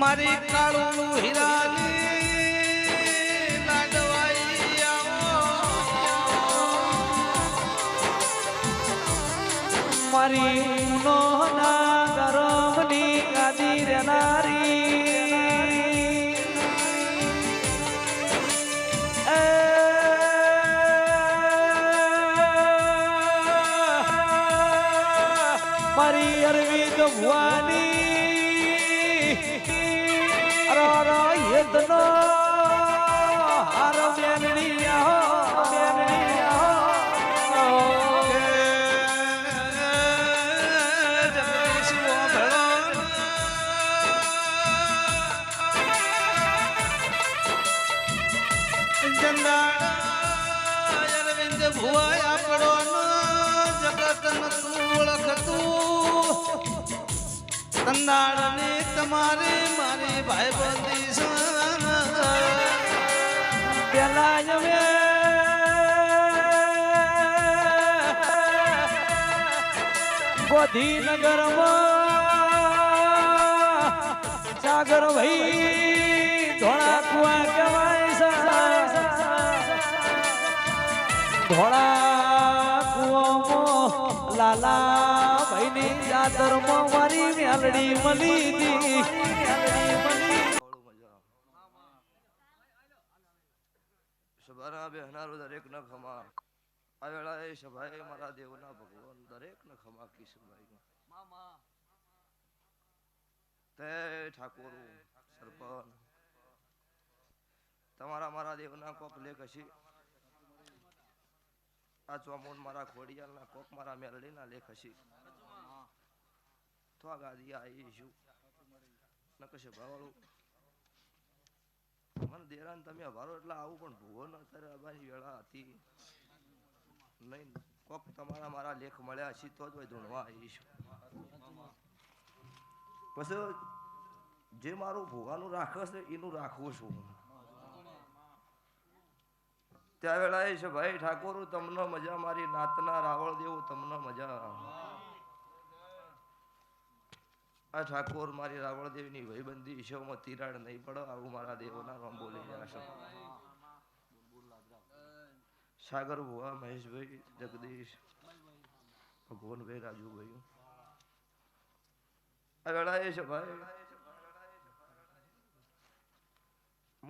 મારી કાળું હીરાની મારી ભુવાય આપણો જગત ઓળખતું. તંદાળની તમારી મારી ભાઈબંધી છે પેલા જમે. ગોધીનગરમાં સાગર ભાઈ ધોળા કુવા કહેવાય ધોળા લાલા ભાઈની ચાદરમાં સભાના બેહનારો દરેક ખમા. આ વેળાએ સભાએ મારા દેવના ભગવાન દરેક ખમા કિશનભાઈ તે ઠાકોર, સરપંચ, તમારા મારા દેવના કોક લેખ હશે. આ ચોમૂન મારા ઘોડિયાલના કોક મારા મેલડીના લેખ હશે. તો આ ગાદી આવી છું નકશે ભાવાળું. મને દેરાન તમે અભારો એટલે આવું પણ ભૂવો ન અત્યારે અબાની વેળા હતી. નહીં, કોક તમારા મારા લેખ મળ્યા છે તો જ ભાઈ ધૂણવા આવીશું પછી જે મારું ભૂવાનું રાખે છે, એનું રાખવું છું ત્યાં વેળાએ છે, ભાઈ ઠાકોર તમને મજા, મારી નાતના રાવળ દેવું તમને મજા. આ ઠાકોર મારી રાવળ દેવની ભાઈબંધી ઈશોમાં તિરાડ નહીં પડે, આવું મારા દેવોના નામ બોલી જશો સાગર ભુવા, મહેશભાઈ, જગદીશ ભગવાનભાઈ રાજુભાઈ. આ વેળાએ છે, ભાઈ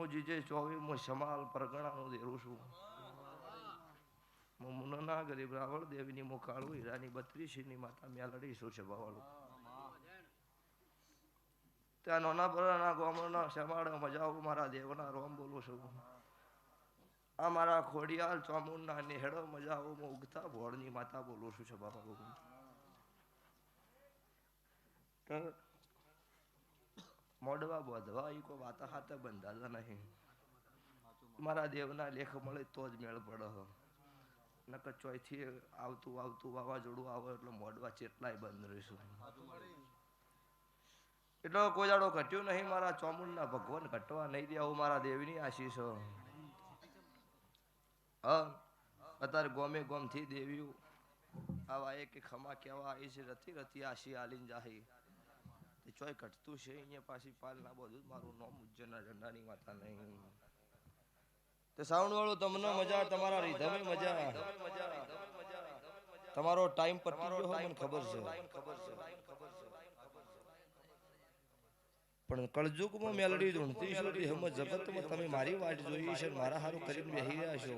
હું જે ચોવીમો સમાલ પરગણાનું દેરું છું. હું મુનના ગરીબ રાવળ દેવીની હું હીરાની બત્રીસીની માતા મેલડી શું છે ભાવાળું ત્યાં નાના બરાના ગોમના શમાડે મજાઓ મારા દેવના રોમ બોલું છું. આ મારા ખોડિયાલ ચોમુંડના નેહડો મજાઓમાં ઉગતા ભોળની માતા બોલું છું છે તો મોડવા બોધવા એ કોઈ વાતા હાથે બંધાતા નહીં. મારા દેવના લેખ મળે તો જ મેળ પડે નકર ચોયથી આવતું આવતું વાવાઝોડું આવે એટલે મોડવા ચેટલાય બંધ રહીશું. એટલો કોઈ દાડો નહીં મારા ચોમુંડના ભગવાન ઘટવા નહીં દે આવું મારા દેવીની આશીષ હ. અત્યારે ગોમે ગોમથી દેવીઓ આવા એક ખમા કેવા આવી છે, રથી રથી આશી આલીન જાહી. તે ચોય ઘટતું છે અહીંયા પાછી પાલ ના બધું મારું નામ ઉજ્જૈનના ઝંડાની માતા નહીં. તે સાઉન્ડ વાળું તમને મજા તમારા રીધમે મજા તમારો ટાઈમ પર ગયો હોય મને ખબર છે. પણ કળજુગમાં મેલડી ધૂણતી સુધી તે જગતમાં તમે મારી વાટ જોઈ છે મારા હારું કરીને બેહી રહ્યા છો.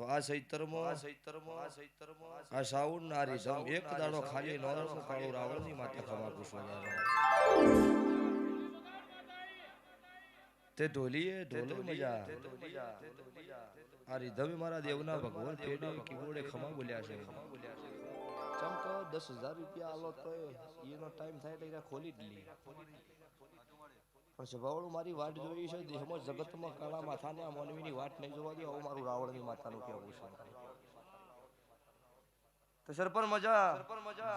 તો આ સૈતરમાં આ સૈતરમાં આ સૈતરમાં આ સાઉન નારી ધમ એક દાડો ખાલી નોરનું કાળો રાવણની માથે ખમા પૂછવા તે ઢોલીએ ઢોલ મજા. આ રીધમે મારા દેવના ભગવાન પેડે કીબોર્ડે ખમા બોલ્યા છે. ચમ તો દસ હજાર રૂપિયા આલો તો એનો ટાઈમ થાય એને ખોલી જ લી. પણ મારી વાટ જોઈ છે દેહમાં જગતમાં કાળા માથાને આ મોનવીની વાટ નહીં જોવા દે આવું મારું રાવણની માતાનું કહેવું છે. તો સરપર મજા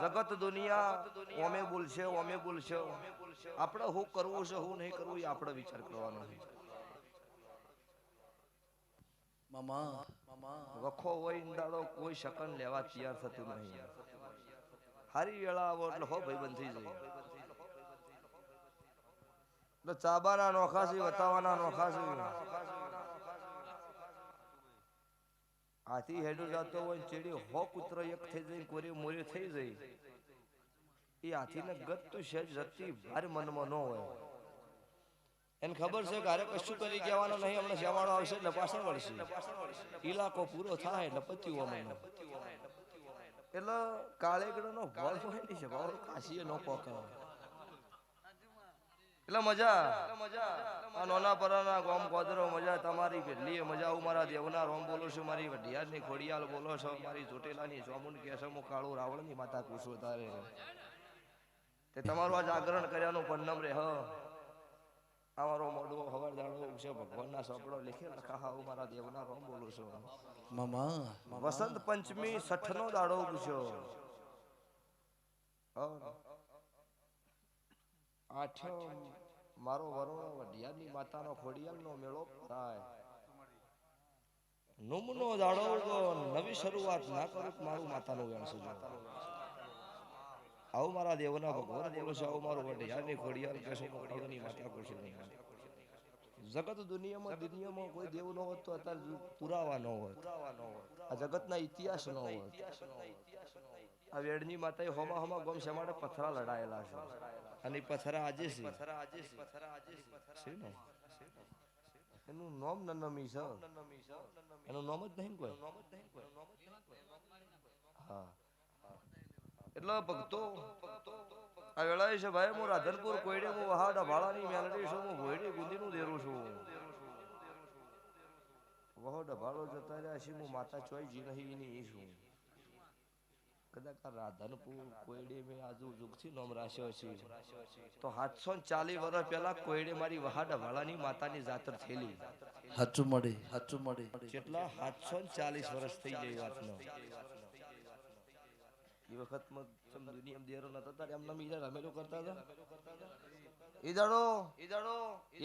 જગત દુનિયા ઓમે બોલશે ઓમે બોલશે. આપણે હું કરવું છે હું નહીં કરવું એ આપણે વિચાર કરવાનો છે મામા મામા વખો હોય ઈંડાળો કોઈ શકન લેવા તૈયાર થતું નહીં. હારી વેળા આવો એટલે હો ભાઈ થઈ જાય એટલે ચાબાના નોખા છે વતાવાના નોખાસી હાથી હેડો જાતો હોય ચેડી હો કૂતરો એક થઈ જાય કોરી મોરી થઈ જાય એ હાથીને ગત તો શેજ જતી ભારે મનમાં ન હોય. એને ખબર છે કે હારે કશું કરી કહેવાનું નહીં હમણાં જવાનો આવશે એટલે પાછળ વળશે. ઇલાકો પૂરો થાય એટલે પત્યું અમને એટલે કાળેગડો નો વળ હોય નહીં છે ભાવ કાશીએ નો પોકાવે એટલે મજા. આ નોના પરાના ગોમ કોદરો મજા તમારી કેટલી મજા હું મારા દેવના રોમ બોલો છું મારી વઢિયારની ખોડિયાલ બોલો છો મારી ચોટેલાની ચોમુંડ કેસમો કાળું રાવણની માતા કુશો તારે. તે તમારું આ જાગરણ કર્યાનું પન્નમ રે હ. અમારો મોઢો હવાર દાડો છે ભગવાનના સોપડો લેખે લખા હું મારા દેવના રોમ બોલું છું. મામા વસંત પંચમી છઠનો દાડો પૂછ્યો આઠ્યો મારો વરુણ વઢિયાની માતાનો ખોડિયાલનો મેળો ભરાય. નુમનો દાડો નવી શરૂઆત ના કરું મારું માતાનું વેણ સુજો. આવું મારા દેવના ભગવાન દેવ છે, આવું મારું વઢિયાની ખોડિયાલ કહેશો ખોડિયાની માતા કહેશો જગત દુનિયામાં દુનિયામાં કોઈ દેવ ન હોત તો અત્યારે પુરાવા ન હોત. આ જગતના ઇતિહાસ ન હોત. આ વેડની માતાએ હોમા હોમા ગમશે માટે પથરા લડાયેલા છે. અને એ પથરા આજે છે. છે. ને એનું નામ નનમી છે. એનું નામ જ નહીં કોઈ? હા. એટલે ભક્તો આ વેળાએ છે ભાઈ હું રાધનપુર કોયડે હું વહાડા ભાળાની મેલડી છું હું ભોયડી ગુંદીનું દેરું છું. વહાડા ભાળો જતા રહ્યા છે હું માતા ચોઈ જી નહીં એની એ છું. કદાચ રાધનપુર કોયડે મેં આજુ જુગથી નામ રાખ્યો છે. તો સાતસો ચાલીસ વર્ષ પહેલા કોયડે મારી વહાડા ભાળાની માતાની જાતર થયેલી. હાચું મળી હાચું મળી. કેટલા સાતસો ચાલીસ વર્ષ થઈ જાય વાતનો એ વખતમાં ચમ દુનિયામાં દેરો નતા તારે એમના બીજા રમેલો કરતા હતા? ઈ દાડો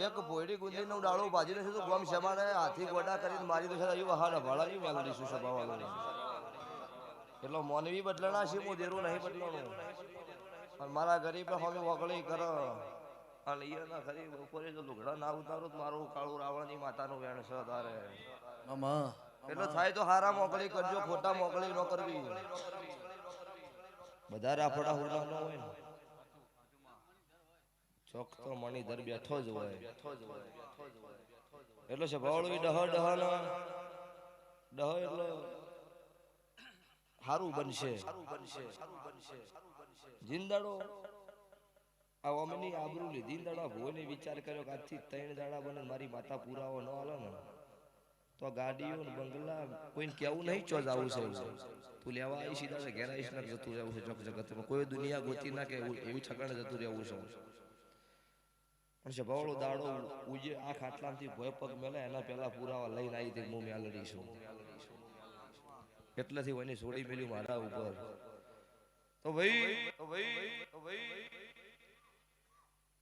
એક ભોયડી ગુંદી નું ડાળો ભાજી છે તો ગોમ શમાડે હાથી ગોડા કરીને મારી દે છે એ વહાડા શું સભાવાળો એટલો મોનવી બદલણા છે હું દેરું નહીં બદલવાનું અને મારા ગરીબે હોમી વગળી કર. અને ઈયરના ગરીબ બપોરે જો લુગડા ના ઉતારું તો મારું કાળું રાવણની માતાનું વેણ છે તારે. એટલે થાય તો હારા મોકલી કરજો ખોટા મોકલી ન કરવી. બધા રાફડા હુડા ન હોય ને. ચોક તો મણીધર બેઠો જ હોય. એટલે છે ભાવળવી ડહ ડહ ડહ એટલે હારું બનશે. જિંદાડો આ અમની આબરૂ લીધી. દાડા ભુવને વિચાર કર્યો કે આજથી ત્રણ દાડા બને મારી માતા પુરાવો ન હાલે ને તો ગાડીઓ ને બંગલા કોઈને કેવું નહીં ચો જવું છે. તું લેવા આવી સીધા છે ઘેર આવીશ જતું રહેવું છે ચોક જગતમાં. કોઈ દુનિયા ગોતી ના કે એવું- ઠકાણે જતું રહેવું છે. પણ છે. ભવળો દાડો ઉજે આ ખાટલામાંથી ભોય પગ મેલે એના પહેલા પુરાવા લઈને આવી તે હું મેલડી છું. એટલેથી ઓની છોડી મેલ્યું મારા ઉપર તો ભાઈ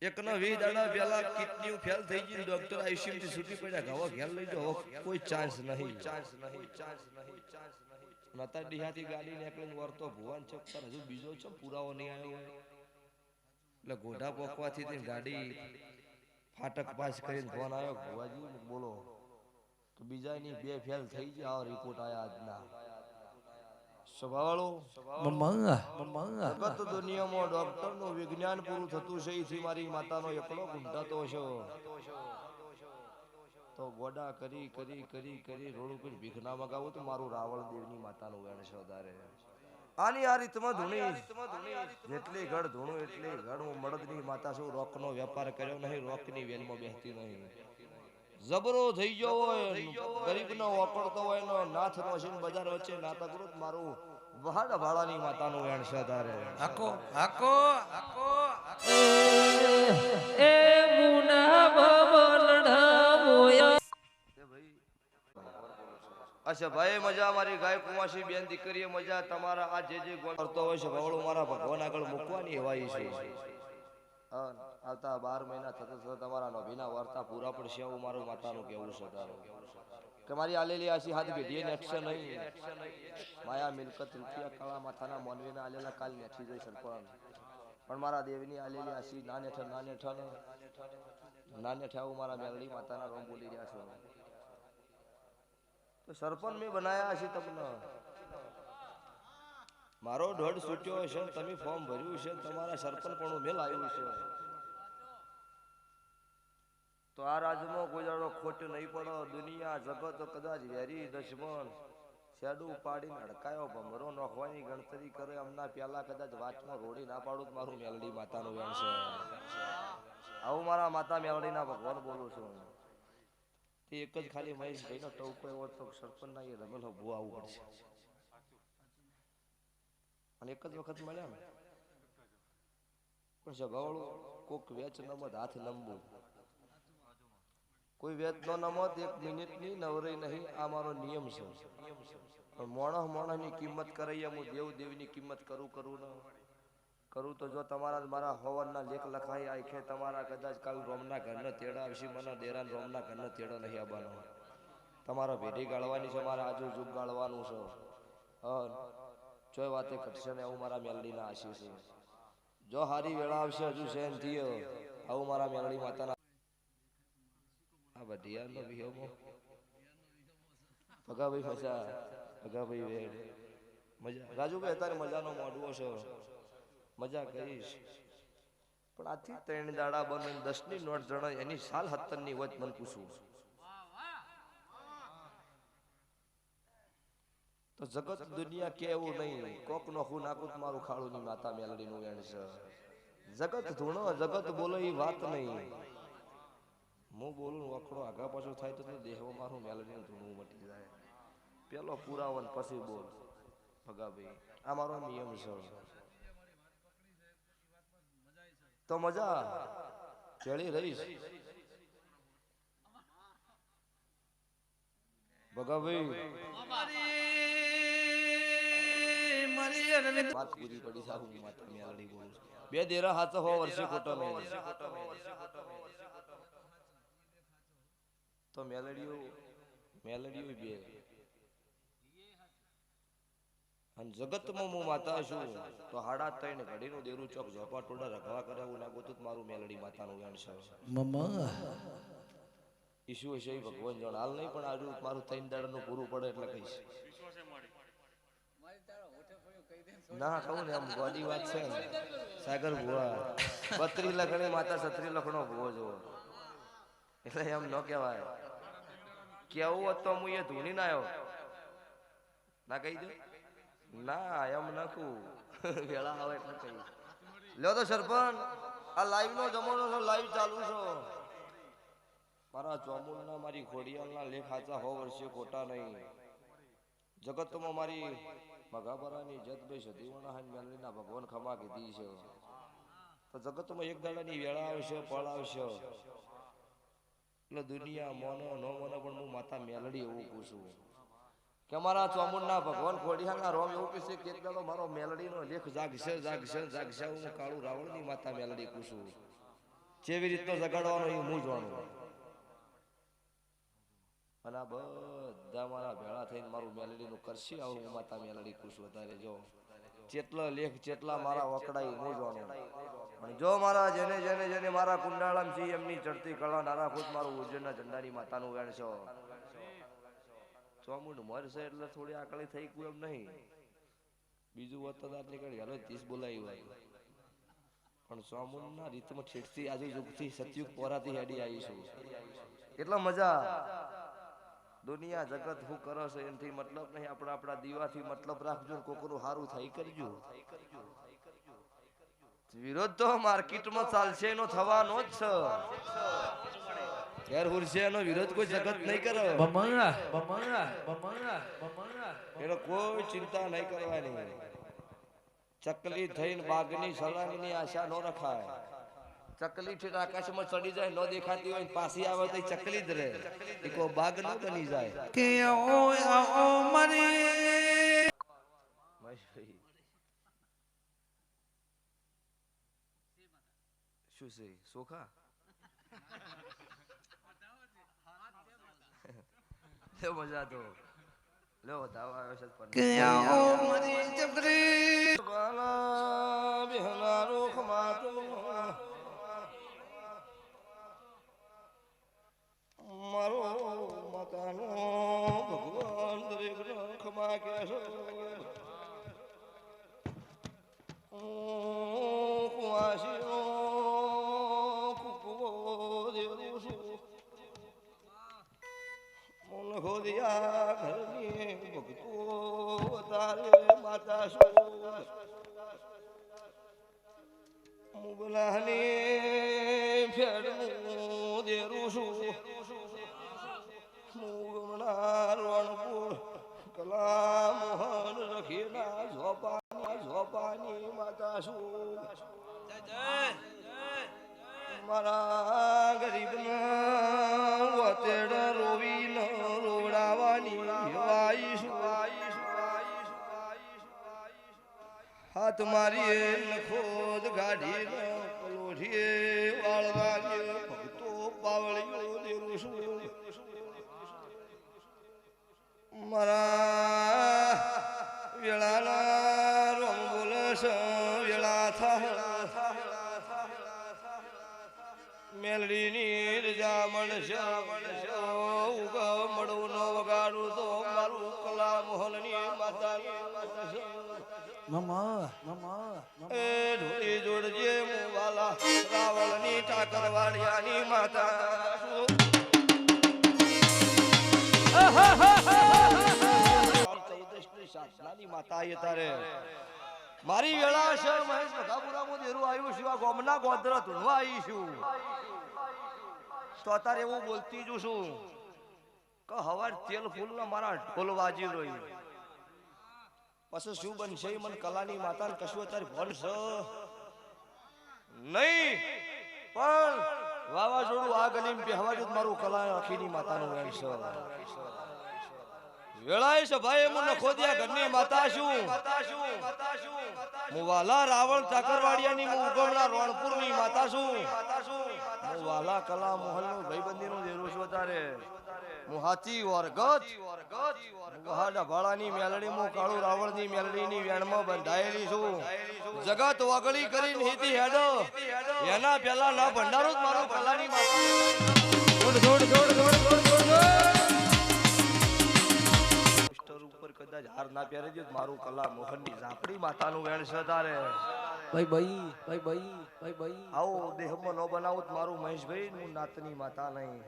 એકના વીસ દાડા પેલા કિડની ફેલ થઈ ગઈ ડોક્ટર આઈસીયુ થી છૂટી પડ્યા ગાવા ઘેર લઈ જાઓ કોઈ ચાન્સ નહીં ચાન્સ નહીં ચાન્સ નહીં ચાન્સ નહીં નતા ડીહાથી ગાડી નીકળીને વર્તો ભુવાન ચોક પર હજુ બીજો છે પુરાવો નહીં આવ્યો એટલે ગોઢા પોકવાથી તે ગાડી ફાટક પાસ કરીને ફોન આવ્યો ભુવાજી બોલો તો બીજાની બે ફેલ થઈ ગયા આ રિપોર્ટ આયા આજના સ્વભાવાળો જગત દુનિયામાં ડોક્ટરનું વિજ્ઞાન પૂરું થતું છે એથી મારી માતાનો એકલો ગુંડાતો છો તો ગોડા કરી કરી કરી કરી રોડ ઉપર ભીખ ના મગાવું તો મારું રાવણ દેવની માતાનું વેણ છે વધારે. આની આ રીતમાં ધૂણી. જેટલી ઘડ ધૂણું એટલી ઘડ હું મળદની માતા છું. રોકનો વેપાર કર્યો નહીં રોકની વેલમાં બેસતી નહીં. જબરો થઈ ગયો હોય ગરીબનો વાપરતો હોય નો નાથ નો છે બજાર વચ્ચે નાતકૃત મારું વહાડ ભાડાની માતાનું વેણ છે તારે. હાકો હાકો હાકો એ મુના મોયા. અચ્છા ભાઈ મજા મારી ગાય કુમાસી બેન દીકરીએ મજા તમારા આ જે જે ગોળ કરતો હોય છે ભવળો મારા ભગવાન આગળ મૂકવાની એવાય છે. આવતા બાર મહિના થતા તમારા નભીના વાર્તા પૂરા પડશે એવું મારું માતાનું કેવું છે તારું. કે મારી આલેલી આશી હાથ પેઢીએ નેટશે નહીં. માયા મિલકત રૂપિયા કાળા માથાના મોનવીના આલેલા કાલ નેઠી જઈ સરપણ. પણ મારા દેવની આલેલી આશી ના નેઠ ના નેઠ ના નેઠ આવું મારા મેલડી માતાના રોમ બોલી રહ્યા છો. તો સરપંચ મેં બનાયા છે તમને. મારો દોઢ છૂટ્યો છે તમે ફોર્મ ભર્યું છે, તમારા સરપંચ પણ મેલ આવ્યું છે. તો આ રાજમાં કોઈ દાડો ખોટ નહીં પડો, દુનિયા, જગત કદાચ વેરી દશમન. શેડું પાડીને અડકાયો ભમરો નોખવાની ગણતરી કરે અમના પેલા કદાચ વાચમાં રોડી ના પાડું મારું મેલડી માતાનું વેણ છે. આવું મારા માતા મેલડીના ભગવાન બોલું છું. તે એક જ ખાલી મહેશ ભાઈનો ટવકો એવો તો સરપંચના એ રમેલો ભૂ આવવું પડશે. અને એક જ વખત મળ્યા ને? પણ જગાવડું કોક વેચ નમત હાથ લંબુ. કોઈ વેચ નો નમત એક મિનિટની નવરી નહીં, આ મારો નિયમ છે. પણ મોણસ મોણસની કિંમત કરાઈએ, હું દેવ દેવની કિંમત કરું કરું ન. કરું તો જો તમારા મારા હોવનના લેખ લખાઈ આખે તમારા કદાચ કાલ રોમના ઘરનો તેડા આવશે, મને દેરાન રોમના ઘરનો તેડો નહીં આવવાનો. તમારો ભેટી ગાળવાની છે, મારા આજુ જુગ ગાળવાનું છે. જોય વાતે ઘટશે ને, આવું મારા મેલડીના આશીષ જો હારી વેળા આવશે, હજુ શેન થયો, આવું મારા મેલડી માતાના આ બધિયાનો વિહોમો. ભગાભાઈ મજા, ભગાભાઈ વેડ મજા. રાજુભાઈ અત્યારે મજાનો મોડવો છે મજા કરીશ. પણ આથી ત્રણ દાડા બને દસની નોટ જણાય, એની સાલ હત્તરની વચ મને પૂછવું. તો જગત દુનિયા કે એવું નહીં? કોક નો હું નાખું મારું ખાડું ની માતા મેલડી નું વેણ છે. જગત ધૂણો, જગત બોલો એ વાત નહીં. હું બોલું વખડો આગા પાછો થાય તો દેહો મારું મેલડી ધૂણું મટી જાય. પેલો પુરાવો પછી બોલ, ભગાભાઈ, આ મારો નિયમ છે. તો મજા, ચડી રહીશ. ભગાભાઈ વાત પૂરી પડી સારું હું માતા મેલડી બોલું બે દેરા હાથો હો વર્ષે ખોટો તો મેલડીઓ મેલડીઓ બે. અને જગતમાં હું માતા છું તો હાડા ત્રણ ઘડીનું દેરું ચોક ઝોપા ટોડા રખવા કરે એવું ના ગોતું તો મારું મેલડી માતાનું વેણ છે. મમ્મા ઈસુ હશે ભગવાન જાણ, હાલ નહીં, પણ આજુ મારું ત્રણ દાડાનું પૂરું પડે એટલે કહીશ. ના કહું ને આમ ગોડી વાત છે સાગર ભુવા. બત્રી લખણી માતા સત્રી લખણો ભુવો જો એટલે એમ ન કહેવાય. કેવું હોત તો હું એ ધૂની ના આવ્યો. ના કહી દો ના, એમ નાખું વેળા આવે એટલે કહી લ્યો તો સરપંચ, આ લાઈવ નો જમાનો છે લાઈવ ચાલુ છે. મારા ચોમુંડના મારી ખોડિયાલના લેખ હાચા હો વર્ષે ખોટા નહીં. જગતમાં મારી મગાબરાની જતભાઈ સદીવણા હાન મેલડીના ભગવાન ખમા કીધી છે. તો જગતમાં એક દાડાની વેળા આવશે, પળ આવશે. એટલે દુનિયા મોનો નો મોનો પણ હું માતા મેલડી એવું પૂછું. કે મારા ચોમુંડના ભગવાન ખોડિયાના રોમ એવું કે એક દાડો મારો મેલડીનો લેખ જાગશે જાગશે જાગશે. હું કાળું રાવણની માતા મેલડી પૂછું. જેવી રીતનો જગાડવાનો એ હું જાણું. અને આ બધા મારા ભેળા થઈને મારું મેલડીનું કરશે આવું માતા મેલડી ખુશ વધારે જો. જેટલા લેખ જેટલા મારા વકડાઈ નહીં જોવાનું. પણ જો મારા જેને જેને જેને મારા કુંડાળામ છે એમની ચડતી કળા નારા ખુદ મારું ઉજ્જૈનના ઝંડાની માતાનું વેણ છો ચોમુંડ મરશે એટલે થોડી આકળી થઈ ગયું એમ નહીં. બીજું હોત તો દાંત નીકળી હાલો ત્રીસ બોલાવી હોય. પણ ચોમુંડના રીતમાં છેડથી આજુ યુગથી સતયુગ પોરાથી હેડી આવીશું. એટલા મજા. દુનિયા જગત હું કરો છો એનાથી મતલબ નહીં. આપણે આપણા દીવાથી મતલબ રાખજો કોકનું સારું થઈ કરજો. વિરોધ તો માર્કેટમાં ચાલશે એનો થવાનો જ છે. ઘેર હુરશે એનો વિરોધ કોઈ જગત નહીં કરે. મમ્મા મમ્મા મમ્મા મમ્મા એનો કોઈ ચિંતા નહીં કરવાની. ચકલી થઈને બાગની સળંગની આશા ન રખાય. ચકલી છે આકાશમાં ચડી જાય ન દેખાતી હોય પાછી આવે તો ચકલી જ રહે. એ બાગ ન બની જાય. કે ઓ ઓ મરી શું છે સોખા? લે મજા તો. લો ધાવા આવ્યો છે કે ઓ મરી જબરી હાથ મારી નખોદ ગાઢી પલોઢીએ વાળવાની ભક્તો પાવળીઓ દેરું છું. મારા વેળાના રોમ વેળા થા. મેલડીની રજા મળશે ઉગ મમા મમા એ ઢોળી જોડજે મુવાલા રાવળની ઠાકરવાડિયાની માતા માતા એ તારે. મારી વેળા છે મહેશ બધાપુરામાં દેરું આવ્યું છું આ ગોમના ગોદર ધૂણવા આવી છું. તો અત્યારે એવું બોલતી જ છું કે હવાર તેલ ફૂલ ના મારા ઢોલ વાજી રહ્યું પછી શું બનશે? મન મને કલાની માતા ને કશું અત્યારે ભણશે. નહીં. પણ વાવાઝોડું આ ગલીમ બેહવાડ્યું તો મારું કલા અખીની માતાનું વેણ છે. વેળાએ છે ભાઈ મને ખોદ્યા ઘરની માતા શું? હું વાલા રાવણ ચાકરવાડિયાની ઉગમણા રોણપુરની માતા શું? હું વાલા કલા મોહનનું ભાઈબંધીનું દેરું છું તારે હું હાથી વરગત. ભાળાની મેલડી હું કાળુ રાવણની મેલડીની વેણમાં બંધાયેલી છું. જગત વગળી કરીને હેતી હેડો. એના પહેલા ના ભંડારો જ મારો પોસ્ટર ઉપર કદાચ હાર ના પહેરે દો મારું કલા મોહનની ઝાપડી માતાનું વેણ છે તારે. ભાઈ ભાઈ ભાઈ ભાઈ ભાઈ ભાઈ. આવો દેહમાં ન બનાવું મારું મહેશભાઈ હું નાતની માતા નહીં.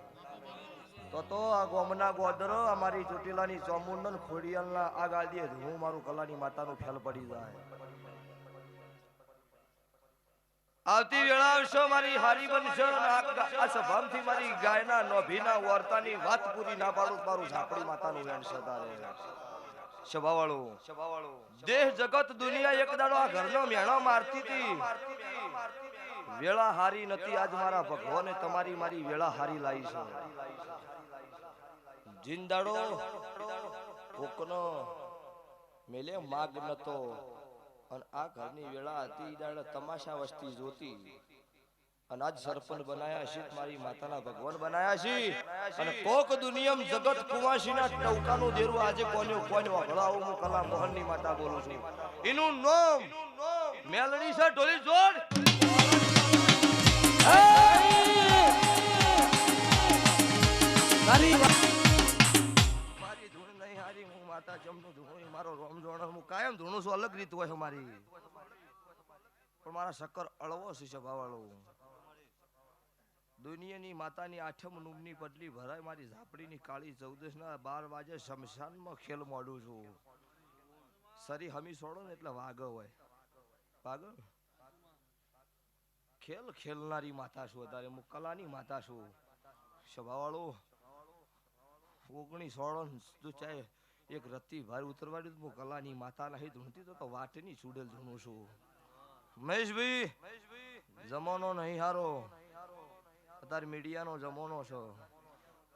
તો તો આ ગોમના ગોદર, અમારી ચોટીલાની ચોમુંડન, ખોડિયાલના આ ગાડીએ હું મારું કલાની માતાનું ફેલ પડી જાય. આવતી વેળા આવશો મારી હારી બનશો આ સભામથી મારી ગાયના નોભીના વાર્તાની વાત પૂરી ના પાડું મારું ઝાપડી માતાનું વેણ સભાવાળું, દેહ જગત દુનિયા એક દાડો આ ઘરનો મેણો મારતી હતી. વેળા હારી નથી આજ મારા ભગવાને તમારી મારી વેળા હારી લાવી છે. જિંદાડો. કોકનો મેલે માગ નતો. અને આ ઘરની વેળા હતી દાડે તમાશા વસ્તી જોતી. અને આજ સરપંચ બનાયા છે, મારી માતાના ભગવાન બનાયા છે. અને કોક દુનિયમ જગત કુવાસીના ટવકાનું દેરું આજે કોન્યો કોન્યો વગડાવું હું કલા મોહનની માતા બોલું છું. એનું નામ મેલડી છે, ઢોલી જોડ. તારી ધૂણ નહીં હારી હું માતા જમનું ધૂણું મારો રોમ જોણો હું કાયમ ધૂણું છું, અલગ રીત હોય મારી પણ મારા શક્કર અળવો છે સભાવાળો દુનિયાની માતાની આઠમ નુમની પટલી ભરાય, મારી ઝાપડીની કાળી ચૌદશ ના બાર વાગે શમશાનમાં ખેલ મોડું છું. સરી હમી છોડો ને એટલે વાઘ હોય. વાઘ? ખેલ ખેલનારી માતા છું અત્યારે, હું કલાની માતા છું. સભાવાળો ઓગણીસ સોળ તું ચાહે એક રત્તી ભાર ઉતરવાડી તો હું કલાની માતા નહીં ધૂણતી તો વાટની ચૂડેલ ધૂણું છું. મહેશભાઈ! જમાનો નહીં હારો. અત્યારે મીડિયાનો જમાનો છો.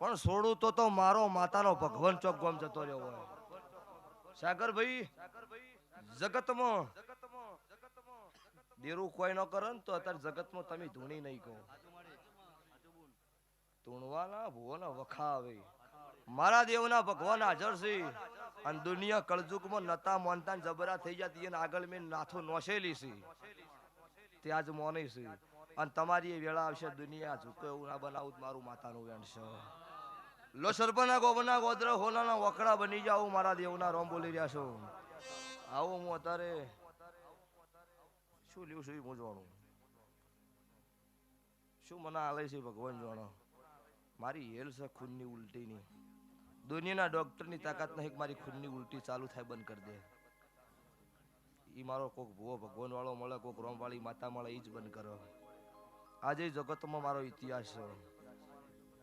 પણ છોડું તો તો મારો માતાનો ભગવાન ચોક ગોમ જતો રહ્યો હોય. સાગરભાઈ જગતમાં દેરું કોઈ ન કરે ને તો અત્યારે જગતમાં તમે ધૂણી નહીં કહો. ધૂણવાના ભુવોના વખા આવે મારા દેવના ભગવાન હાજર છે. અને દુનિયા કળજુગમાં નતા મોનતા જબરા થઈ જતી અને આગળ મેં નાથો નોસેલી છે. તે આજ મોને છે. અને તમારી એ વેળા આવશે દુનિયા ઝૂકે એવું ના બનાવું મારું માતાનું વેણ છે. લો સર્પના ગોબના ગોત્ર હોલાના વકડા બની જાઓ મારા દેવના રોમ બોલી રહ્યા છો. આવો હું અત્યારે શું લેવું છું હું જાણું? શું મને આલે છે ભગવાન જાણો? મારી હેલ છે, ખૂનની ઉલટીની. દુનિયાના ડોક્ટરની તાકાત નહીં મારી ખૂનની ઉલટી ચાલુ થાય, બંધ કરી દે. એ મારો કોક ભૂવો ભગવાન વાળો મળે, કોક રોમવાળી માતા મળે એ જ બંધ કરો. આજે જગતમાં મારો ઇતિહાસ છે.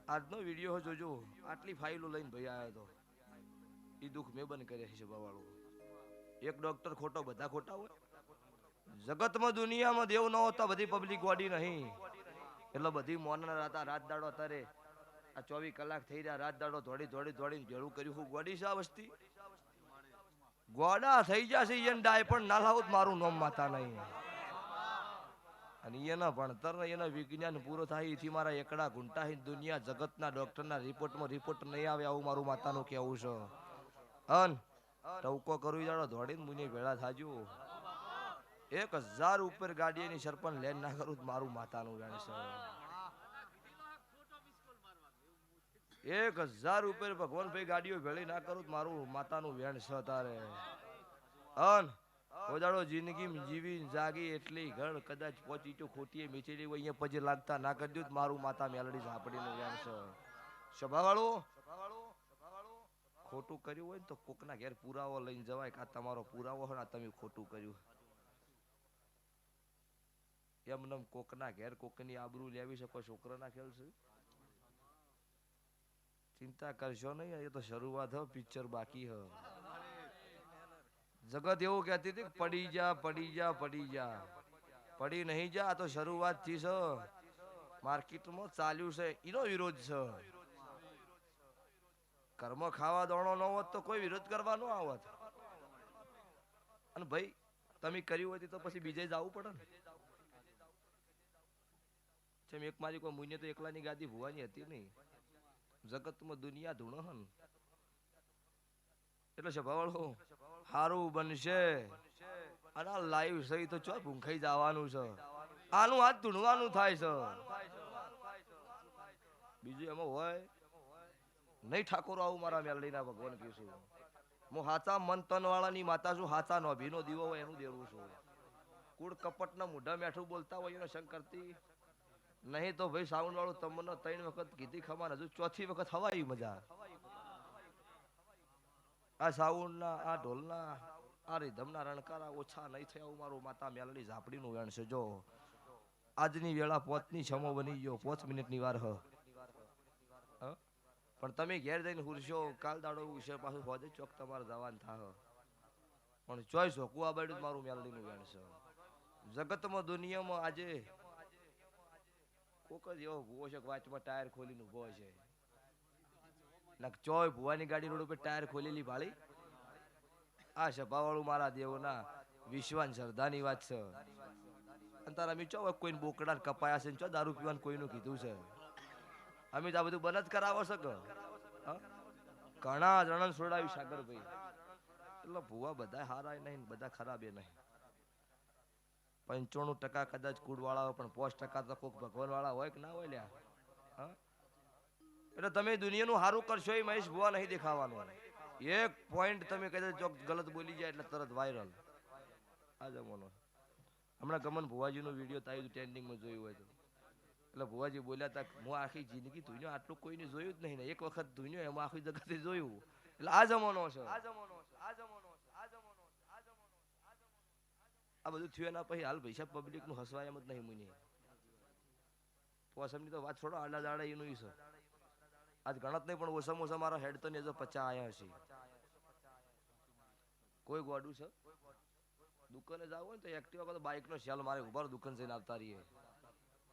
આજનો વીડિયો જોજો. આટલી ફાઇલો લઈને ભાઈ આવ્યો હતો એ દુઃખ મેં બંધ કર્યા છે બાવાળું એક ડોક્ટર ખોટો, બધા ખોટા હોય. જગતમાં દુનિયામાં દેવ ન હોતા, બધી પબ્લિક બોડી નહીં. એટલે બધી મોનના રાતા રાત દાડો અત્યારે આ ચોવીસ કલાક થઈ રહ્યા, રાત દાડો દોડી દોડી દોડીને ભેળું કર્યું. હું ગોડી વસ્તી. ગોડા થઈ જશે એને ડાય, પણ ના મારું નોમ માતા નહીં. અને એના ભણતર એના વિજ્ઞાન પૂરો થાય, એથી મારા એકડા ઘૂંટા દુનિયા જગતના ડોક્ટરના રિપોર્ટમાં રિપોર્ટ નહીં આવે આવું મારું માતાનું કહેવું છે. અન ટવકો કરવી જાડો દોડીને મુને ભેળા થાજો. એક હજાર ઉપર ગાડીની સરપંચ લેન ના કરું મારું માતાનું વેણ છે. એક હજાર ઉપર ભગવાન ભાઈ ગાડીઓ ભેળી ના કરું મારું માતાનું વેણ છે તારે. અન ઓજાડો જિંદગી જીવી જાગી એટલી ઘર કદાચ પહોંચી તો ખોટી મીચેલી હોય, અહીંયા પછી લાગતા ના કરજો મારું માતા મેલડી ઝાપડીનું વેણ છે. સભાવાળો, ખોટું કર્યું હોય ને તો કોકના ઘેર પુરાવો લઈને જવાય કે તમારો પુરાવો હોય તમે ખોટું કર્યું. એમનેમ કોકના ઘેર કોકની આબરૂ લેવી શકો છોકરાના ખ્યાલ છે? ચિંતા કરશો નહીં એ તો શરૂઆત હ પિક્ચર બાકી હ. જગત એવું કહેતી હતી પડી જા પડી જા પડી જા. પડી નહીં જા તો શરૂઆતથી છે માર્કેટમાં ચાલ્યું છે, એનો વિરોધ છે કર્મ ખાવા દોણો ન હોત તો કોઈ વિરોધ કરવા ન આવત. અને ભાઈ, તમે કર્યું હોય તો પછી બીજે જવું પડે ને. જેમ એક મારી કોઈ મુન્ય તો એકલાની ગાદી ભુવાની હતી નહીં. જગતમાં દુનિયા ધૂણહન. એટલે છે ભવળો હારું બનશે. અને આ લાઈવ સહી તો ચો ભૂંખાઈ જવાનું છે? આનું હાથ ધૂણવાનું થાય છે. બીજું એમાં હોય, નહીં ઠાકોર આવું મારા મેલડીના ભગવાન કહીશું. હું હાચા મન તન વાળાની માતા છું, હાચા નોભીનો દીવો હોય એનું દેવું છું. કુળ કપટના મોઢા મેઠું બોલતા હોય એને શંકરતી નહીં તો ભાઈ સાવન વાળું તમને ત્રણ વખત કીધી ખમાન હજુ ચોથી વખત હવાઈ મજા. આ સાઉન્ડ ના આ ઢોલના, આ રીધમના રણકારા ઓછા નહીં થયા મારું માતા મેલડી ઝાપડીનું વેણ છે. જો, આજની વેળા પોચની છમો બની ગયો. પાંચ મિનિટની વાર હ? પણ તમે ઘેર જઈને હુરશો કાલ દાડો વિશે પાછું હોજે ચોક તમારે જવાનું થાહ પણ ચોઈસ હોકું આ બાજુ મારું મેલડીનું વેણ છે. જગતમાં, દુનિયામાં આજે કોક જ એવો ભૂવો છે કે ટાયર ખોલીને ઊભો છે. ચોય ભુવાની ગાડી રોડ ઉપર ટાયર ખોલેલી ભાળી. આ સભાવાળું મારા દેવના વિશ્વાન શ્રદ્ધાની વાત છે. અને તારા અમે ચો કોઈને બોકડા કપાયા છે ને ચો દારૂ પીવાનું કોઈનું કીધું છે? અમે તો આ બધું બંધ જ કરાવો છે ઘણા જણા છોડાવી સાગરભાઈ. એટલે ભુવા બધા હારા નહીં બધા ખરાબ એ નહીં. પંચાણું ટકા કદાચ કુડવાળા હોય પણ પોસ્ટ ટકા તો કોઈક ભગવાન વાળા હોય કે ના હોય લ્યા? એટલે તમે દુનિયાનું સારું કરશો એ મહેશ ભુવા નહીં દેખાવાનું એક પોઈન્ટ તમે કદાચ ચોક ગલત બોલી જાય એટલે તરત વાયરલ આ જમાનો. હમણાં ગમન ભુવાજીનો વીડિયો તારી ટ્રેન્ડિંગમાં જોયું હોય તો. એટલે ભુવાજી બોલ્યા તા હું આખી જિંદગી ધુન્યો આટલું કોઈને જોયું જ નહીં ને. એક વખત ધુન્યો એમાં આખી જગતે જોયું. એટલે આ જમાનો છે. આ જમાનો છે, આ જમાનો છે આ જમાનો છે આ જમાનો છે આ બધું થયું એના પછી હાલ પૈસા પબ્લિકનું હસવાય એમ જ નહીં મુની પોસમની તો વાત છોડો, આડા દાડા એનું છે. આજ ગણત નહીં, પણ ઓછામાં ઓછા મારા હેડ તો ને જો પચા આયા છે. કોઈ ગોડું છે? દુકાને જાવ હોય ને તો એક્ટિવા કાં તો બાઇક નો શેલ મારે ઊભા દુકાન જઈને આવતા રહીએ.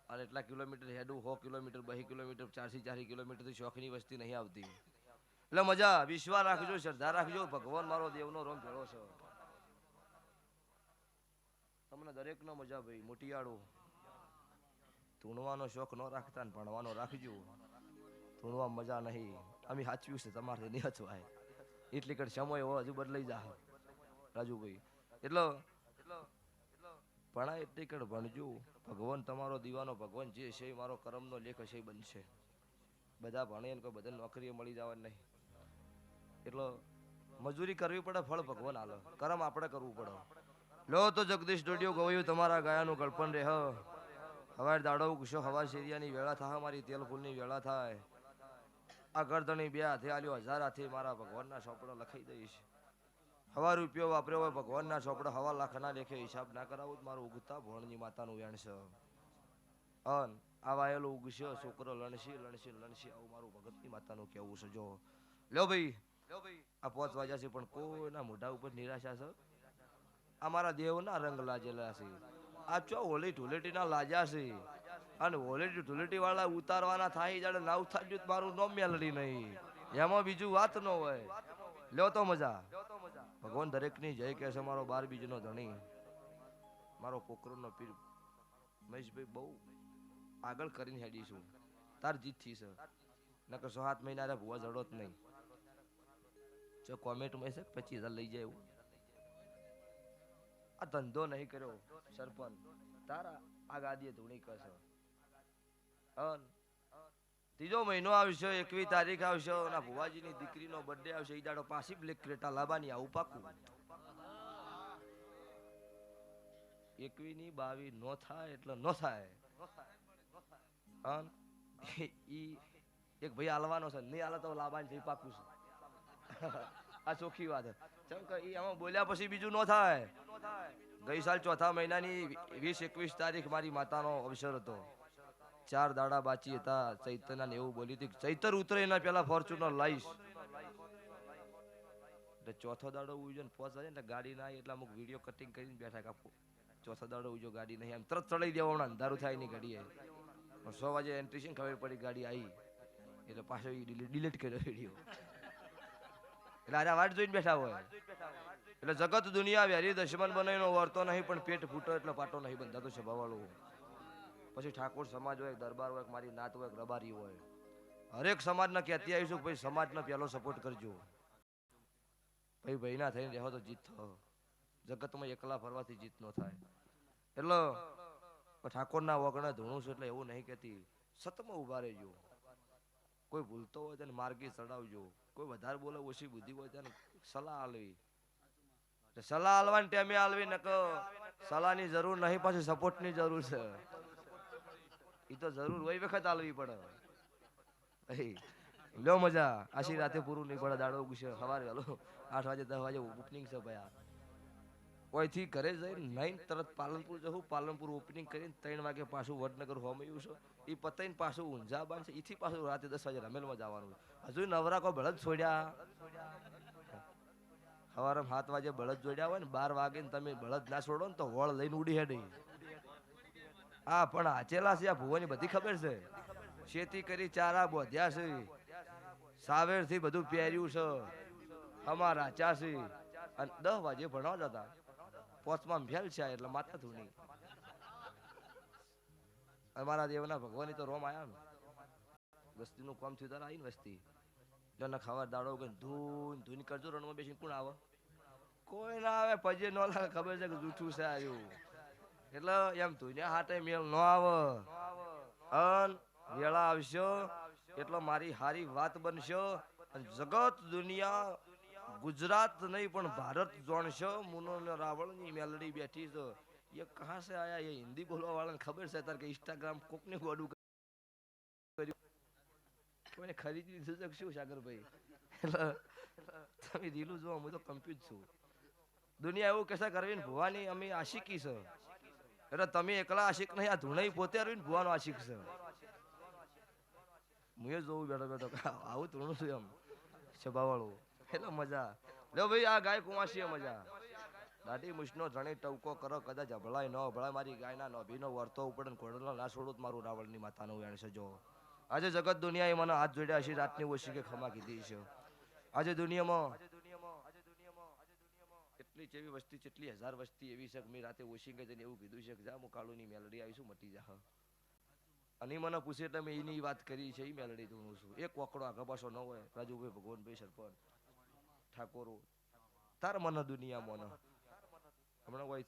અને એટલા કિલોમીટર હેડું, સો કિલોમીટર, બે કિલોમીટર ચારસી ચાર કિલોમીટરથી શોખની વસ્તી નહીં આવતી. એટલે મજા, વિશ્વાસ રાખજો, શ્રદ્ધા રાખજો, ભગવાન મારો દેવનો રોમ ભેળો છે. તમને દરેકનો મજા ભાઈ, મોટિયાળો. ધૂણવાનો શોખ ન રાખતા ને ભણવાનો રાખજો. ધૂણવા મજા નહીં. અમે સાચવ્યું છે, તમારે નહીં હચવાય એટલી કડ સમય હોય, હજુ બદલાઈ જા રાજુભાઈ, એટલો ભણા એટલી કડ ભણજો. ભગવાન તમારો દીવાનો ભગવાન જે છે મારો કરમનો લેખ હશે બનશે. બધા ભણે ને કોઈ બધા નોકરીએ મળી જવા નહીં. એટલો મજૂરી કરવી પડે, ફળ ભગવાન આલો. કરમ આપણે કરવું પડે. લો તો જગદીશ ડોડિયો ગવાયું તમારા ગયાનું ગળપણ રેહ. હવાર દાડો કુશો હવા શેરિયાની વેળા થાય મારી તેલ ફૂલની વેળા થાય. આ ગરદણી બે હાથે આલ્યો હજાર હાથે મારા ભગવાનના ચોપડો લખાઈ દઈશ. હવા રૂપિયો વાપર્યો હોય ભગવાનના ચોપડો હવા લાખના લેખે હિસાબ ના કરાવું મારું ઉગતા ભણની માતાનું વેણ છે અન આ વાયેલો ઉગશ્યો છોકરો લણસી લણસી લણસી આવું મારું ભગતની માતાનું કેવું છે. જો. લ્યો ભાઈ. આ પાંચ વાગ્યા છે પણ કોઈના મોઢા ઉપર નિરાશા છે? આ મારા દેવના રંગ લાજેલા છે. આ ચો હોલી ધૂળેટીના લાજા છે. અને હોલેટી ઢુલેટી વાળા ઉતારવાના થાય જાણે નાવ તો મારું નો મેલડી નહીં. એમાં બીજું વાત ન હોય. લ્યો તો મજા. ભગવાન દરેકની જય કહે મારો બાર બીજનો ધણી. મારો પોકરોનો પીર મહેશભાઈ બહુ આગળ કરીને હેડીશું. તાર જીતથી છે નકર સો સાત મહિના ભૂવા જડો જ નહીં જો કોમેન્ટમાં છે પચીસ હજાર લઈ જાય એવું? આ ધંધો નહીં કર્યો, સરપંચ. તારા આ ગાદીએ ધૂણી કરશો. ત્રીજો મહિનો આવશે એકવી તારીખ આવશે અને ભુવાજીની દીકરીનો બર્થડે આવશે એ દાડો પાછી બ્લેક ક્રેટા લાવવાની આવું પાકું. એકવી ની બાવી નો થાય એટલે નો થાય. ઈ એક ભાઈ હાલવાનો છે, નહીં હાલે તો લાવવાની છે પાકું છે. આ ચોખ્ખી વાત આમાં બોલ્યા પછી બીજું ન થાય. ગઈ સાલ ચોથા મહિનાની વીસ એકવીસ તારીખ મારી માતાનો અવસર હતો. ચાર દાડા બાચી હતા ચૈતરના ને એવું બોલી હતું ચૈતર ઉતરે એના પેલા ફોર્ચ્યુનર લાઈશ. એટલે ચોથો દાડો ઉજો ને પોચ ને, એટલે ગાડી ના આવી, એટલે અમુક વીડિયો કટિંગ કરીને બેઠા કાપો ચોથો દાડો ઉજો ગાડી નહીં, આમ તરત ચડાઈ દેવા હમણાં અંધારું થાયની ગાડી આવી પણ સો વાગે એન્ટ્રી છે ખબર પડી ગાડી આવી. એટલે પાછો ડિલીટ કર્યો વીડિયો એટલે આરે વાટ જોઈને બેઠા હોય. એટલે જગત દુનિયા વેરી દશમન બનાવીનો વર્તો નહીં, પણ પેટ ફૂટો એટલે પાટો નહીં બંધાતો છે ભવાળું પછી ઠાકોર સમાજ હોય દરબાર હોય મારી નાત હોય રબારી હોય. હરેક સમાજને કહેતી આવીશું ભાઈ સમાજનો પહેલો સપોર્ટ કરજો. ભાઈ ભાઈના થઈને રહેવો તો જીત થયો જગતમાં એકલા ફરવાથી જીત ન થાય. એટલે ઠાકોરના વગણે ધૂણું છું એટલે એવું નહીં કહેતી. સતમાં ઊભા રહેજો. કોઈ ભૂલતો હોય તેને માર્ગી ચડાવજો. કોઈ વધારે બોલે ઓછી બુદ્ધિ હોય તેને સલાહ આલવી. સલાહ આલવાની ટેમે આલવી નક સલાહની જરૂર નહીં, પાછી સપોર્ટની જરૂર છે. એ તો જરૂર હોય વખત આલવી પડે. લ્યો મજા. આશી રાતે પૂરું નહીં પડે, દાડો ઉગશે. સવારે વહેલો આઠ વાગે, દસ વાગે ઓપનિંગ છે ભયા. ઓયથી ઘરે જઈને નાઈન તરત પાલનપુર જવું પાલનપુર ઓપનિંગ કરીને ત્રણ વાગે પાછું વડનગર હોમયું છે. એ પતાઈને પાછું ઊંઝા બાંધ છે. એથી પાછું રાતે દસ વાગે રમેલમાં જવાનું હજુ નવરા કોઈ બળદ છોડ્યા? સવારે સાત વાગે બળદ જોડ્યા હોય ને, બાર વાગે તમે બળદ ના છોડો ને તો વળ લઈને ઉડી હેડે. હા, પણ આચેલા છે, આ ભુવાની બધી ખબર છે? ખેતી કરી, ચારા બોધ્યા છે. સાવેરથી બધું પહેર્યું છે. અમારા ચાસી અને દસ વાગે ભણવા જતા. પોચમાં ફેલ છે એટલે માથા ધૂણી અમારા દેવના ભગવાન તો રોમ આયા ને. વસ્તીનું કામ થયું ત્યારે આવીને વસ્તી. જોને ખાવા દાડો કે ધૂન ધૂન કરજો રણમાં બેસીને કોણ આવે? કોઈ ના આવે, પછી ન લાગે, ખબર છે કે જૂઠું છે આવ્યું એટલે એમ ધૂને હાથે મેલ નો આવે. અન વેળા આવશો, એટલો મારી હારી વાત બનશો. અને જગત દુનિયા ગુજરાત નહીં, પણ ભારત જોણશો. મુનો ને રાવણની મેલડી બેઠી છે. એ કહા સે આયા? એ હિન્દી બોલવા વાળાને ખબર છે? તાર કે ઇન્સ્ટાગ્રામ કોકને ગોડું કર્યું? ખરીદી લીધું શું, સાગરભાઈ? તમે રીલું જોવા, હું તો કન્ફ્યુઝ છું. દુનિયા એવું કેસા કરવી ભુવાની અમે આશિકી છે. એટલે તમે એકલા આશિક નહીં, આ ધૂણાઈ પોતે અરવિંદ ભુવાનો આશિક છે. હું એ જોઉં બેઠો બેઠો. આવું ધૂણું છું એમ. સ્વભાવવાળું એટલે મજા. લો ભાઈ, આ ગાય કુવાસી મજા. દાઢી મુશનો ધણે ટવકો કરો, કદાચ અભળાય ન અભળાય. મારી ગાયના નભીનો વર્તો ઉપડે ને ના છોડું મારું રાવણની માતાનું વેણ છે, જો. આજે જગત દુનિયાએ મને હાથ જોડ્યા છે રાતની ઓછી કે ખમા કીધી છે. આજે દુનિયામાં એટલી જેવી વસ્તી, જેટલી હજાર વસ્તી એવી છે કે મેં રાતે ઓછી જઈને એવું કીધું છે કે જા મુકાળુની મેલડી આવીશું મટી જા અને મને પૂછે એટલે મેં એની વાત કરી છે એ મેલડી હું છું. એક વકડો આગળ પાછો ન હોય. રાજુભાઈ ભગવાનભાઈ સરપંચ. ઠાકોરો. તાર મન દુનિયા મન હમણાં હોય